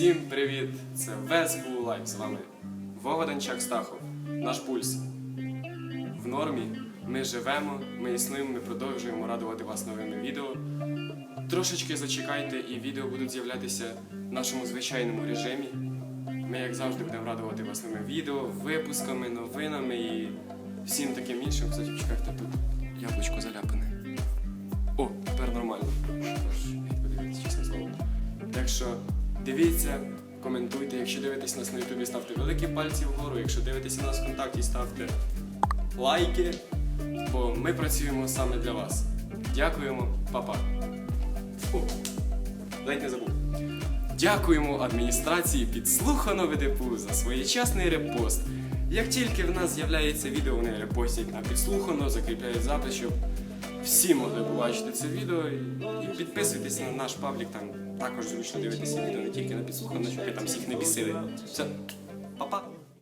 Всім привіт! Це Весбу Лайф. З вами Вова Данчак Стахов, наш пульс. В нормі ми живемо, ми існуємо, ми продовжуємо радувати вас новими відео. Трошечки зачекайте, і відео будуть з'являтися в нашому звичайному режимі. Ми, як завжди, будемо радувати вас новими відео, випусками, новинами і всім таким іншим. Кстати, чекайте, тут яблучко заляпане. О, тепер нормально. Подивіться. Так що дивіться, коментуйте. Якщо дивитесь нас на Ютубі, ставте великі пальці вгору. Якщо дивитеся нас в контакті, ставте лайки, бо ми працюємо саме для вас. Дякуємо, па-па. Ледь не забув. Дякуємо адміністрації підслухано ВДПУ за своєчасний репост. Як тільки в нас з'являється відео, вони репостять на підслухано, закріпляють запис, щоб всі могли побачити це відео. І, підписуйтесь на наш паблік, там також зручно дивитися відео не тільки на ви там всіх не бісили. Все, па-па!